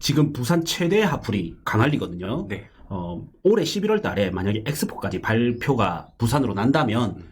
지금 부산 최대 하풀이 강할리거든요. 네. 어, 올해 11월 달에 만약에 엑스포까지 발표가 부산으로 난다면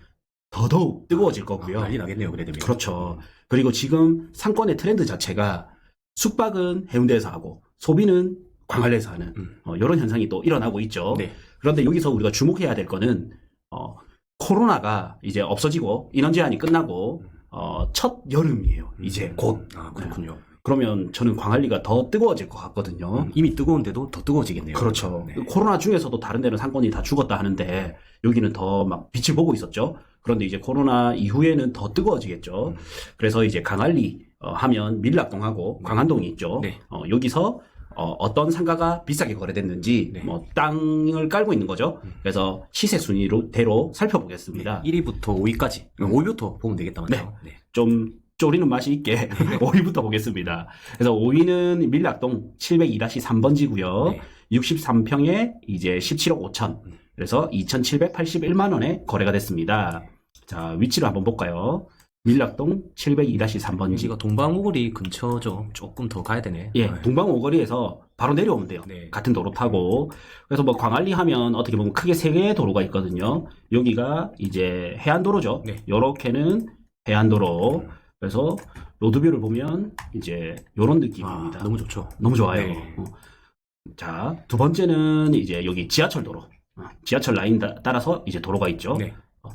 더더욱 뜨거워질 거고요. 아, 난리 나겠네요, 그래 되면. 그렇죠. 그리고 지금 상권의 트렌드 자체가 숙박은 해운대에서 하고 소비는 광안리에서 하는 음. 어, 이런 현상이 또 일어나고 있죠. 네. 그런데 여기서 우리가 주목해야 될 거는 어, 코로나가 이제 없어지고 인원 제한이 끝나고 어, 첫 여름이에요. 이제 음. 곧. 아, 그렇군요. 그러면 저는 광안리가 더 뜨거워질 것 같거든요. 음, 이미 뜨거운데도 더 뜨거워지겠네요. 그렇죠. 네. 코로나 중에서도 다른 데는 상권이 다 죽었다 하는데 여기는 더 막 빛을 보고 있었죠. 그런데 이제 코로나 이후에는 더 뜨거워지겠죠. 음. 그래서 이제 강안리 어, 하면 밀락동하고 광안동이 있죠. 네. 어, 여기서 어, 떤 상가가 비싸게 거래됐는지 네. 뭐 땅을 깔고 있는 거죠. 음. 그래서 시세 순위로 대로 살펴보겠습니다. 1위부터 5위까지. 5위부터 보면 되겠다, 맞죠? 네. 좀 쪼리는 맛이 있게 5위부터 보겠습니다. 그래서 5위는 밀락동 702-3번지고요. 네. 63평에 이제 17억 5천. 음. 그래서 2,781만 원에 거래가 됐습니다. 자, 위치를 한번 볼까요? 밀락동 702-3번지. 여기가 동방오거리 근처죠. 조금 더 가야 되네. 예, 네. 동방 오거리에서 바로 내려오면 돼요. 네. 같은 도로 타고. 그래서 뭐 광안리 하면 어떻게 보면 크게 세 개의 도로가 있거든요. 여기가 이제 해안도로죠. 네. 요렇게는 해안도로. 그래서 로드뷰를 보면 이제 요런 느낌입니다. 아, 너무 좋죠. 너무 좋아요. 네. 어. 자, 두 번째는 이제 여기 지하철 도로. 어, 지하철 라인 따, 따라서 이제 도로가 있죠. 네. 어,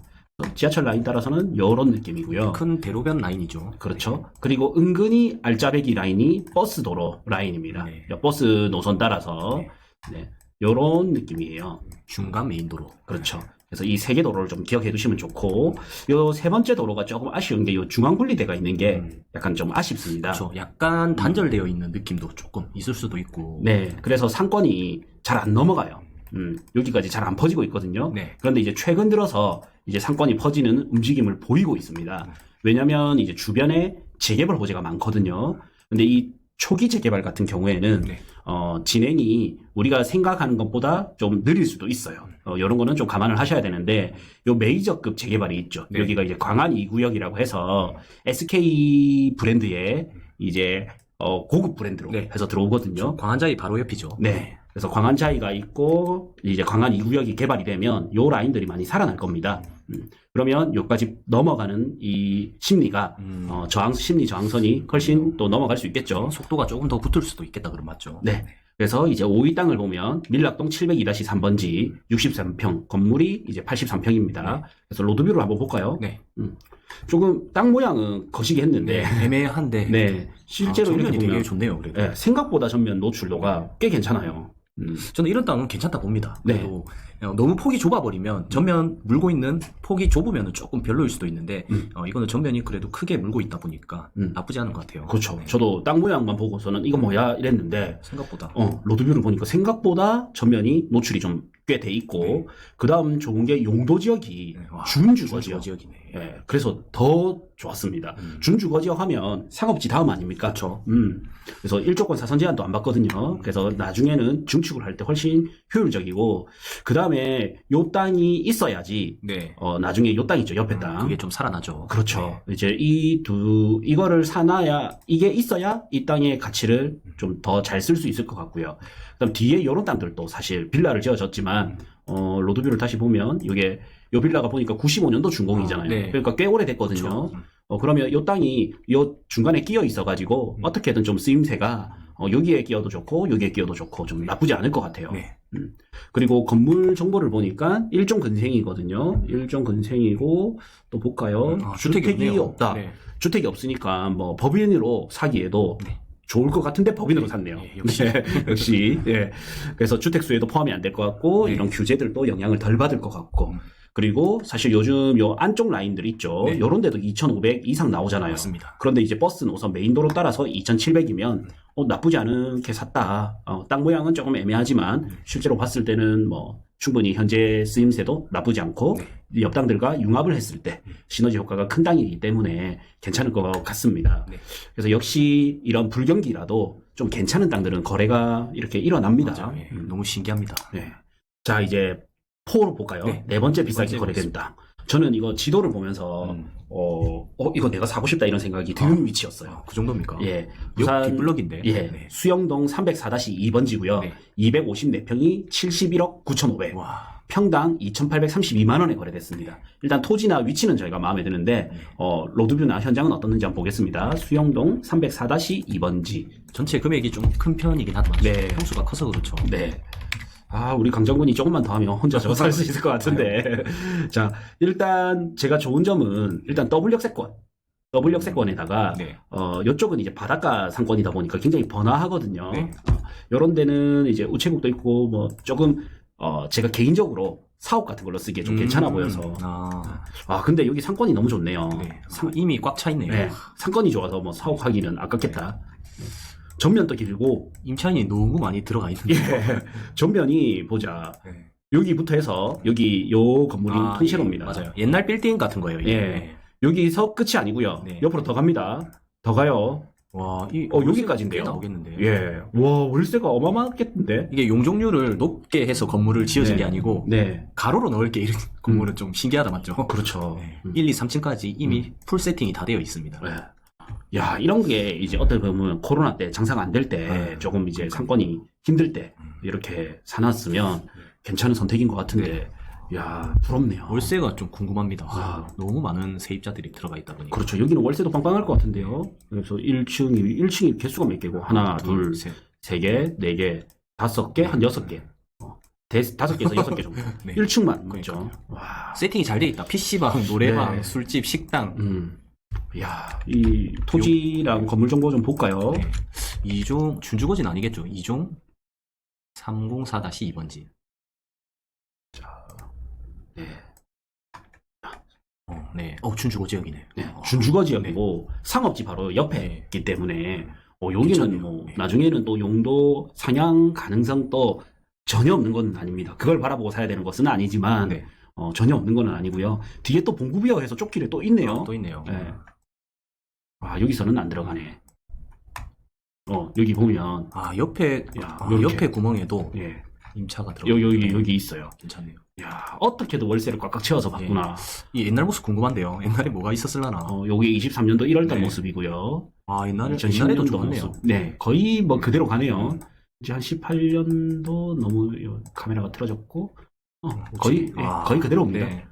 지하철 라인 따라서는 요런 느낌이고요. 큰 대로변 라인이죠. 그렇죠. 그리고 은근히 알짜배기 라인이 버스 도로 라인입니다. 네. 버스 노선 따라서 네. 네. 요런 느낌이에요. 중간 메인 도로. 그렇죠. 그래서 이 세 개 도로를 좀 기억해 두시면 좋고 요 세 번째 도로가 조금 아쉬운 게 요 중앙 분리대가 있는 게 음. 약간 좀 아쉽습니다. 그렇죠. 약간 단절되어 있는 느낌도 조금 있을 수도 있고. 네, 그래서 상권이 잘 안 넘어가요. 음, 여기까지 잘 안 퍼지고 있거든요. 네. 그런데 이제 최근 들어서 이제 상권이 퍼지는 움직임을 보이고 있습니다. 음. 왜냐하면 이제 주변에 재개발 호재가 많거든요. 근데 이 초기 재개발 같은 경우에는 네. 어, 진행이 우리가 생각하는 것보다 좀 느릴 수도 있어요. 어, 이런 거는 좀 감안을 하셔야 되는데 요 메이저급 재개발이 있죠. 네. 여기가 이제 광안 2구역이라고 해서 SK 브랜드의 이제 어, 고급 브랜드로 네. 해서 들어오거든요. 광안자이 바로 옆이죠. 네. 그래서 광안자이가 있고 이제 광안 2구역이 개발이 되면 요 라인들이 많이 살아날 겁니다. 음, 그러면 요까지 넘어가는 이 심리가 음. 어, 저항 심리 저항선이 훨씬 또 넘어갈 수 있겠죠. 속도가 조금 더 붙을 수도 있겠다 그럼 맞죠? 네. 그래서 이제 5위 땅을 보면 밀락동 702-3번지 63평 건물이 이제 83평입니다. 네. 그래서 로드뷰를 한번 볼까요? 네. 조금 땅 모양은 거시기 했는데 네. 애매한데. 네. 실제로 아, 이렇게 보면 되게 좋네요. 그래도. 예, 생각보다 전면 노출도가 꽤 괜찮아요. 음, 저는 이런 땅은 괜찮다 봅니다. 네. 그래도 어, 너무 폭이 좁아버리면 전면 물고 있는 폭이 좁으면 조금 별로일 수도 있는데 음. 어, 이거는 전면이 그래도 크게 물고 있다 보니까 음. 나쁘지 않은 것 같아요. 그렇죠. 네. 저도 땅 모양만 보고서는 이거 뭐야 이랬는데 생각보다 어, 로드뷰를 보니까 생각보다 전면이 노출이 좀 꽤 돼 있고 네. 그 다음 좋은 게 용도 지역이 네. 와, 준주거 준주거 지역. 지역 이네. 예, 그래서 더 좋았습니다. 음. 준주거 지역 하면 상업지 다음 아닙니까? 그렇죠. 음. 그래서 일조권 사선 제한도 안 받거든요. 그래서 나중에는 증축을 할 때 훨씬 효율적이고 그 다음에 요 땅이 있어야지 네. 어, 나중에 요 땅 있죠 옆에 땅. 그게 좀 살아나죠. 그렇죠. 이제 이 두 이거를 사놔야 이게 있어야 이 땅의 가치를 좀 더 잘 쓸 수 있을 것 같고요. 그다음 뒤에 이런 땅들도 사실 빌라를 지어졌지만 어, 로드뷰를 다시 보면 이게 요 빌라가 보니까 95년도 준공이잖아요. 아, 네. 그러니까 꽤 오래 됐거든요. 그렇죠. 음. 어, 그러면 요 땅이 요 중간에 끼어 있어가지고 음. 어떻게든 좀 쓰임새가 어, 여기에 끼어도 좋고 여기에 끼어도 좋고 좀 나쁘지 않을 것 같아요. 네. 그리고 건물 정보를 보니까 일종 근생이거든요. 일종 근생이고 또 볼까요? 아, 주택이 주택이. 없다. 네. 주택이 없으니까 뭐 법인으로 사기에도 네. 좋을 것 같은데 법인으로 샀네요. 네, 역시. 네, 역시. 예. 그래서 주택 수에도 포함이 안 될 것 같고 네. 이런 규제들도 영향을 덜 받을 것 같고 음. 그리고 사실 요즘 요 안쪽 라인들 있죠. 네. 요런 데도 2,500 이상 나오잖아요. 맞습니다. 그런데 이제 버스 노선 메인도로 따라서 2,700이면 어, 나쁘지 않게 샀다. 어, 땅 모양은 조금 애매하지만 실제로 봤을 때는 뭐 충분히 현재 쓰임새도 나쁘지 않고 네. 옆 땅들과 융합을 했을 때 시너지 효과가 큰 땅이기 때문에 괜찮을 것 같습니다. 네. 그래서 역시 이런 불경기라도 좀 괜찮은 땅들은 거래가 이렇게 일어납니다. 맞아요. 예. 음, 너무 신기합니다. 네. 자 이제 포로 볼까요? 네. 네, 번째 비싸게 번째 거래된 땅. 저는 이거 지도를 보면서 음. 어, 어, 이거 내가 사고 싶다 이런 생각이 드는 위치였어요. 아, 그 정도입니까? 예. 역 뒷블럭인데. 예. 네. 수영동 304-2번 지고요. 네. 254평이 71억 9,500. 와. 평당 2,832만 원에 거래됐습니다. 일단 토지나 위치는 저희가 마음에 드는데 네. 어, 로드뷰나 현장은 어떻는지 한번 보겠습니다. 수영동 304-2번지. 전체 금액이 좀 큰 편이긴 하지만 네. 평수가 커서 그렇죠. 네. 아, 우리 강정군이 조금만 더 하면 혼자 저 살 수 있을 것 같은데. 자, 일단 제가 좋은 점은 일단 더블 역세권. 더블 역세권에다가 네. 어, 이쪽은 이제 바닷가 상권이다 보니까 굉장히 번화하거든요. 네. 어, 요런 데는 이제 우체국도 있고 뭐 조금 어, 제가 개인적으로 사업 같은 걸로 쓰기에 좀 괜찮아 음, 보여서. 아, 아, 근데 여기 상권이 너무 좋네요. 네. 상, 이미 꽉 차 있네요. 네, 상권이 좋아서 뭐 사업하기는 아깝겠다. 전면도 길고, 임차인이 너무 많이 들어가 있는데. 예, 전면이 보자. 네. 여기부터 해서 여기 요 건물이 아, 톤시로입니다. 예, 맞아요. 옛날 빌딩 같은 거예요. 이게. 예. 여기서 끝이 아니고요. 네. 옆으로 더 갑니다. 더 가요. 와, 이 어, 여기까지인데요. 꽤 나오겠는데. 예. 와, 월세가 어마어마하겠는데? 이게 용적률을 높게 해서 건물을 지어진 네. 게 아니고 네. 가로로 넣을 게 이런 건물은 좀 신기하다 맞죠? 그렇죠. 네. 음. 1, 2, 3층까지 이미 풀 세팅이 다 되어 있습니다. 네. 야, 이런 게 이제 어떻게 보면 코로나 때 장사가 안 될 때 네. 조금 이제 상권이 힘들 때 음. 이렇게 사놨으면 괜찮은 선택인 것 같은데, 야, 부럽네요. 월세가 좀 궁금합니다. 아. 너무 많은 세입자들이 들어가 있다 보니까. 그렇죠. 여기는 월세도 빵빵할 것 같은데요. 그래서 1층이, 1층이 개수가 몇 개고, 하나, 둘, 셋. 세 개, 네 개, 다섯 개, 한 여섯 개. 어, 대, 다섯 개에서 여섯 개 정도. 네. 1층만 맞죠. 그러니까요. 와. 세팅이 잘 돼 있다. PC방, 노래방, 네. 술집, 식당. 음. 야, 이 토지랑 건물 정보 좀 볼까요? 네. 이종 준주거지는 아니겠죠. 이종 304-2번지. 네. 어, 네. 어, 준주거 지역이네. 네, 어, 준주거 지역이고 상업지 바로 옆에 네. 있기 때문에 어, 여기는 괜찮네요. 뭐 네. 나중에는 또 용도 상향 가능성도 전혀 없는 건 아닙니다. 그걸 바라보고 사야 되는 것은 아니지만 네. 어, 전혀 없는 건 아니고요. 뒤에 또 봉구비어 해서 쫓길에 또 있네요. 어, 또 있네요. 네. 아 여기서는 안 들어가네. 어 여기 보면 아, 옆에, 야, 아. 옆에 구멍에도 예 임차가 들어가 여, 여기 있네요. 여기 있어요. 괜찮네요. 야 어떻게도 월세를 꽉꽉 채워서 봤구나. 이 옛날 모습 궁금한데요. 옛날에 뭐가 있었을라나. 어 여기 23년도 1월달 네. 모습이고요. 아, 옛날에, 옛날에도 2010년도 좋았네요. 모습. 네, 거의 뭐 그대로 가네요. 음. 이제 한 18년도 너무 요 카메라가 틀어졌고, 어, 거의, 예, 아, 거의 그대로입니다. 네.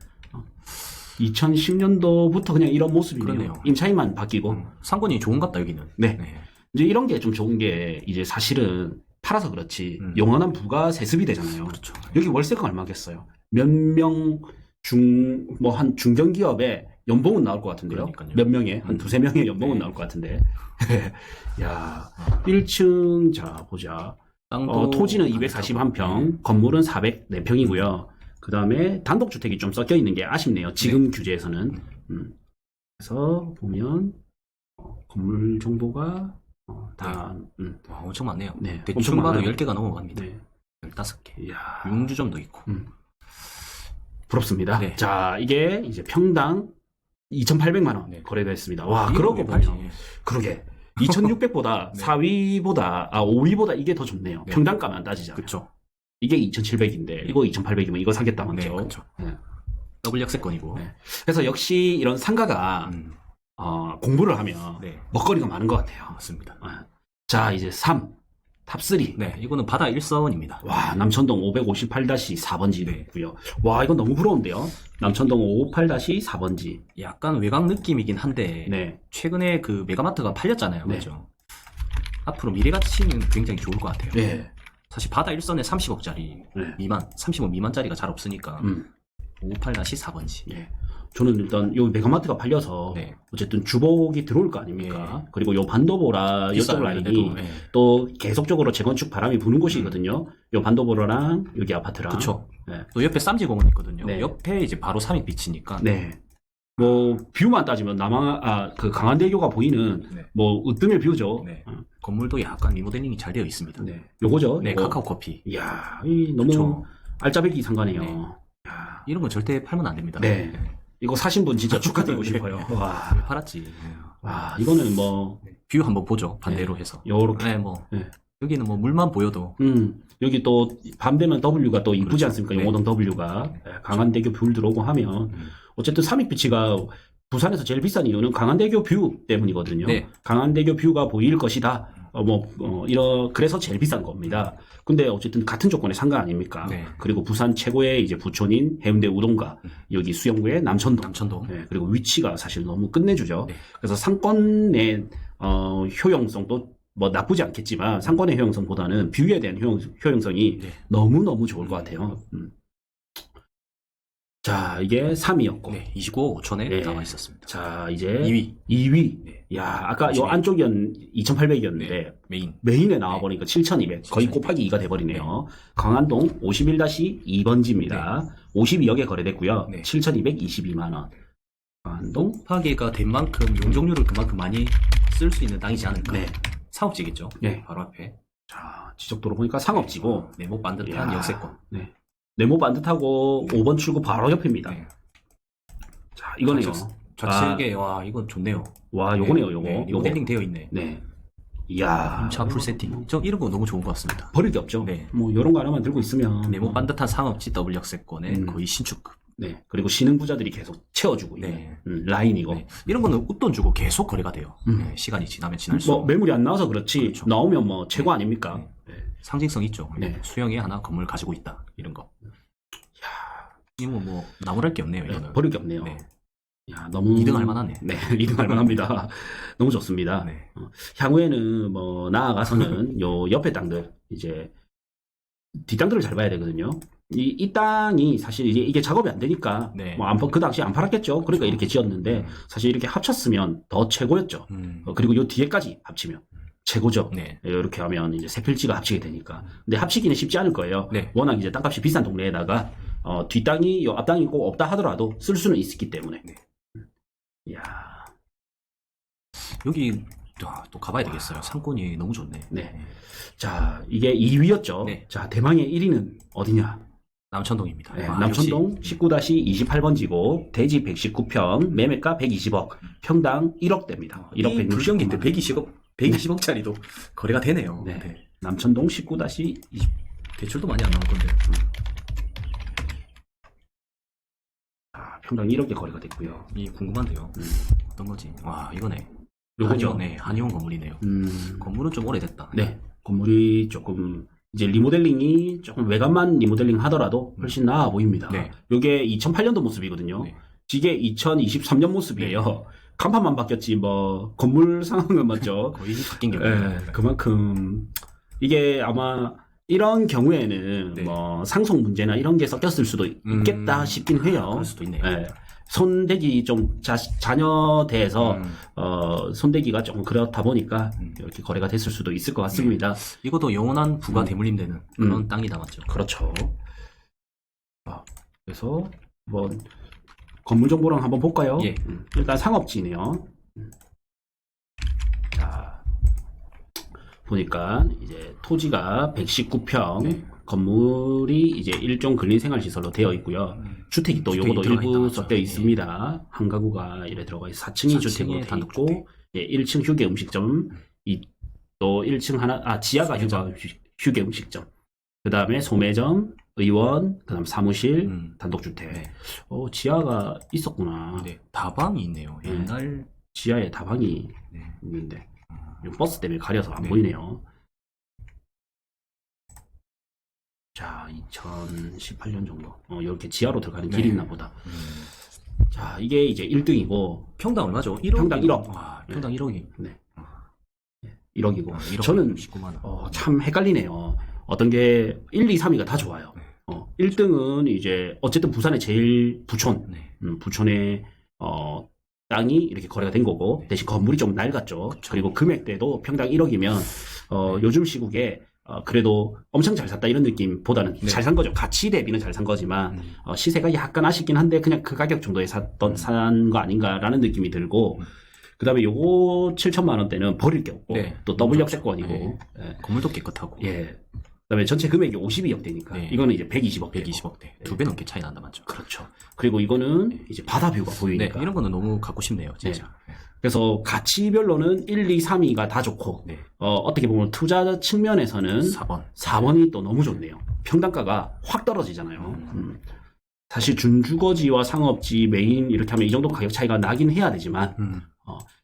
2010년도부터 그냥 이런 모습이네요. 그러네요. 임차인만 바뀌고. 음, 상권이 좋은갑다, 여기는. 네. 네. 이제 이런 게 좀 좋은 게, 이제 사실은 팔아서 그렇지, 음. 영원한 부가 세습이 되잖아요. 그렇죠. 여기 월세가 얼마겠어요? 몇 명 중, 뭐 한 중견 기업에 연봉은 나올 것 같은데요. 그러니까요. 몇 명에, 한 음. 두세 명의 연봉은 네. 나올 것 같은데. 야 1층, 자, 보자. 땅도 어, 토지는 안 241평, 건물은 404평이고요. 그 다음에 단독주택이 좀 섞여 있는 게 아쉽네요. 지금 규제에서는. 음. 그래서 보면, 어, 건물 정보가, 어, 다, 음, 와, 엄청 많네요. 네. 엄청 대충 봐도 많아요. 10개가 넘어갑니다. 네. 15개. 이야. 융주점도 있고. 음. 부럽습니다. 네. 자, 이게 이제 평당 2,800만 원 네. 거래됐습니다. 와, 그러고 왜 팔지? 보면, 그러게. 2,600보다 네. 4위보다, 아, 5위보다 이게 더 좋네요. 네. 평당가만 따지자. 그쵸. 이게 2,700인데, 이거 2,800이면 이거 사겠다, 네, 맞죠? 그쵸. 네. 더블 역세권이고. 네. 그래서 역시 이런 상가가, 음, 어, 공부를 하면 네. 먹거리가 많은 것 같아요. 맞습니다. 어. 자, 이제 3, 탑3. 네, 이거는 바다 1선입니다. 와, 남천동 558-4번지 네. 있고요. 와, 이건 너무 부러운데요. 남천동 558-4번지. 약간 외곽 느낌이긴 한데, 네. 최근에 그 메가마트가 팔렸잖아요. 네. 그죠? 앞으로 미래 가치는 굉장히 좋을 것 같아요. 네. 사실 바다 1선에 30억짜리 네. 미만, 30억 미만짜리가 잘 없으니까, 음. 58-4번지. 예. 저는 일단 요 메가마트가 팔려서 네. 어쨌든 주복이 들어올 거 아닙니까? 그리고 요 반도보라 비싸요, 라인이 그래도. 네. 또 계속적으로 재건축 바람이 부는 곳이거든요. 요 반도보라랑 여기 아파트랑. 그쵸. 네. 또 옆에 쌈지공원 있거든요. 네. 옆에 이제 바로 삼이 비치니까. 네. 뭐 뷰만 따지면 남한 아그 강한대교가 보이는 네. 뭐 으뜸의 뷰죠. 네. 어, 건물도 약간 리모델링이 잘 되어 있습니다. 네. 요거죠. 네, 요거. 카카오 커피. 이야, 이 너무 그쵸. 알짜배기 상관이에요. 네. 야, 이런 건 절대 팔면 안 됩니다. 네. 이거 사신 분 진짜 축하드리고 싶어요. 와, 왜 팔았지? 네. 와, 이거는 뭐 뷰 한번 보죠. 반대로 해서. 요렇게 네, 뭐 네. 여기는 뭐 물만 보여도 음, 여기 또 밤 되면 W가 또 이쁘지 그렇죠. 않습니까? 네. 용호동 W가 예, 강한대교 뷰 들어오고 하면 음. 어쨌든 삼익비치가 부산에서 제일 비싼 이유는 강한대교 뷰 때문이거든요. 네. 강한대교 뷰가 보일 것이다. 어, 뭐, 어, 이러, 그래서 제일 비싼 겁니다. 근데 어쨌든 같은 조건의 상가 아닙니까? 네. 그리고 부산 최고의 이제 부촌인 해운대 우동가, 여기 수영구의 남천동. 남천동. 네, 그리고 위치가 사실 너무 끝내주죠. 네. 그래서 상권의 어, 효용성도 뭐 나쁘지 않겠지만 상권의 효용성보다는 뷰에 대한 효용, 효용성이 네. 너무 너무 좋을 것 같아요. 음. 자 이게 3위였고, 네, 29억 5천에 네. 나와 있었습니다. 자 이제 2위 2위. 네. 야 아까 요. 안쪽이었 2,800이었는데 네. 메인. 메인에 나와 보니까 7,200 거의 7,200. 곱하기 2가 돼 버리네요. 강안동 51-2번지입니다. 52억에 거래됐고요. 네. 7,222만 원. 강안동 파괴가 된 만큼 용적률을 그만큼 많이 쓸 수 있는 땅이지 않을까. 네. 사업지겠죠. 네. 바로 앞에. 자 지적도로 보니까 상업지고 네모 반듯한. 역세권. 네. 네모 반듯하고 5번 출구 바로 옆입니다. 네. 자, 이거네요. 좌측에 와 이건 좋네요. 와, 요거네요, 요거. 네, 요거. 모델링 되어 있네. 네. 이야. 차풀 세팅. 저 이런 거 너무 좋은 것 같습니다. 버릴 게 없죠. 네. 뭐, 요런 거 하나만 들고 있으면. 네모 뭐, 반듯한 상업지 더블 역세권에 음. 거의 신축급. 네. 그리고 신흥 부자들이 계속 채워주고 있는 네. 음, 라인이고. 네. 이런 거는 웃돈 주고 계속 거래가 돼요. 음. 네, 시간이 지나면 지날수록 뭐, 매물이 안 나와서 그렇지. 그렇죠. 나오면 뭐, 최고 아닙니까? 네. 상징성 있죠. 네. 수영에 하나 건물 가지고 있다. 이런 거. 이거 뭐 나무랄 게 없네요. 네, 이거는. 버릴 게 없네요. 네. 야, 너무. 2등 할 만하네. 네, 2등 할 만합니다. 너무 좋습니다. 네. 향후에는 뭐 나아가서는 요 옆에 땅들 이제 뒷땅들을 잘 봐야 되거든요. 이, 이 땅이 사실 이제 이게 작업이 안 되니까 네. 뭐 안, 그 당시 안 팔았겠죠. 그러니까 이렇게 지었는데 음. 사실 이렇게 합쳤으면 더 최고였죠. 음. 어, 그리고 요 뒤에까지 합치면 최고죠. 네. 이렇게 하면 이제 세 필지가 합치게 되니까. 근데 합치기는 쉽지 않을 거예요. 네. 워낙 이제 땅값이 비싼 동네에다가 어, 뒷땅이 요 앞땅이 꼭 없다 하더라도 쓸 수는 있기 때문에. 네. 이야, 여기 또, 또 가봐야 되겠어요. 상권이 너무 좋네. 네. 자, 이게 2위였죠. 네. 자, 대망의 1위는 어디냐? 남천동입니다. 네, 와, 남천동 역시. 19-28번지고 대지 119평, 매매가 120억, 평당 1억대입니다. 1억 이 160억. 불경기인데 120억, 120억짜리도 거래가 되네요. 네. 네. 남천동 19-20 대출도 많이 안 나올 건데. 아, 평당 1억에 거래가 됐고요. 이 궁금한데요. 음. 어떤 거지? 와, 이거네. 요거죠. 한의원, 네, 한의원 건물이네요. 음, 건물은 좀 오래됐다. 네. 건물이 조금 이제 리모델링이 조금 외관만 리모델링 하더라도 훨씬 나아 보입니다. 네. 요게 2008년도 모습이거든요. 네. 이게 2023년 모습이에요. 간판만 바뀌었지 뭐 건물 상황은 맞죠. 거의 바뀐 예, 경우입니다. 그만큼 이게 아마 이런 경우에는 네. 뭐 상속 문제나 이런 게 섞였을 수도 있겠다 음, 싶긴 해요. 그럴 수도 있네요. 예. 손대기 좀 자, 자녀대에서 음, 어, 손대기가 조금 그렇다 보니까 음. 이렇게 거래가 됐을 수도 있을 것 같습니다. 이것도 영원한 부가 대물림되는 그런 땅이다 맞죠? 그렇죠. 아, 그래서 뭐 건물 정보랑 한번 볼까요? 예. 음, 일단 상업지네요. 음. 자 보니까 이제 토지가 119평, 네. 건물이 이제 일종 근린생활시설로 되어 있고요. 주택이 또 주택이 요것도 들어가 일부 있다, 맞죠? 섞여 예. 있습니다. 한 가구가 이래 들어가 있어 4층이 4층에 주택으로 되어. 있고 예, 1층 휴게 음식점, 이, 또 1층 하나 아 지하가 휴가. 휴게 음식점. 그 다음에 소매점, 의원, 그 다음 사무실, 음. 단독주택. 네. 어, 지하가 있었구나. 네, 다방이 있네요. 네. 옛날 지하에 다방이 네. 있는데 이 버스 때문에 가려서 안 네. 보이네요. 자, 2018년 정도. 어, 이렇게 지하로 들어가는 네. 길이 있나 보다. 음. 자, 이게 이제 1등이고 평당 얼마죠? 1억? 평당 1억. 와, 평당 1억이. 1억이고 1억 저는 19만 원. 어, 참 헷갈리네요. 어떤 게 1, 2, 3위가 다 좋아요. 네. 어, 1등은 이제 어쨌든 부산의 제일 부촌, 네. 음, 부촌의 어, 땅이 이렇게 거래가 된 거고 네. 대신 건물이 좀 낡았죠. 그쵸. 그리고 금액대도 평당 1억이면 어, 네. 요즘 시국에 어, 그래도 엄청 잘 샀다 이런 느낌보다는 네. 잘산 거죠. 가치 대비는 잘 산 거지만 음. 어, 시세가 약간 아쉽긴 한데 그냥 그 가격 정도에 샀던 음. 산거 아닌가라는 느낌이 들고 음. 그다음에 요거 7천만 원대는 버릴 게 없고 네. 또 더블. 역세권이고 네. 예. 건물도 깨끗하고. 예. 그다음에 전체 금액이 52억 대니까 네. 이거는 이제 120억 대 120억 대. 두 배 넘게 차이 난다 맞죠? 그렇죠. 그리고 이거는 이제 바다 뷰가 네, 보이니까 이런 거는 너무 갖고 싶네요, 진짜. 그래서 가치별로는 1, 2, 3위가 다 좋고 네. 어, 어떻게 보면 투자 측면에서는 4번. 4번이 또 너무 좋네요. 평당가가 확 떨어지잖아요. 음. 음. 사실 준주거지와 상업지 메인 이렇게 하면 이 정도 가격 차이가 나긴 해야 되지만 음.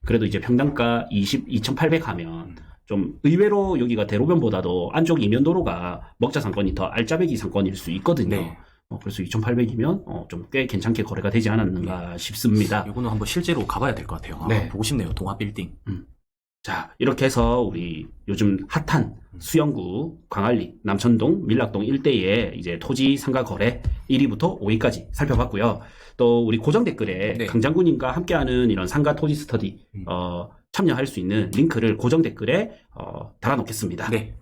그래도 이제 평당가 20, 2,800 하면 음. 좀 의외로 여기가 대로변보다도 안쪽 이면 도로가 먹자 상권이 더 알짜배기 상권일 수 있거든요. 네. 어, 그래서 2,800이면 어, 좀 꽤 괜찮게 거래가 되지 않았는가 싶습니다. 이거는 한번 실제로 가봐야 될 것 같아요. 아, 네. 보고 싶네요. 동아 빌딩. 자, 이렇게 해서 우리 요즘 핫한 수영구, 광안리, 남천동, 밀락동 일대의 이제 토지 상가 거래 1위부터 5위까지 살펴봤고요. 또 우리 고정 댓글에 네. 강장군님과 함께하는 이런 상가 토지 스터디 음. 어, 참여할 수 있는 링크를 고정 댓글에 어, 달아놓겠습니다. 네.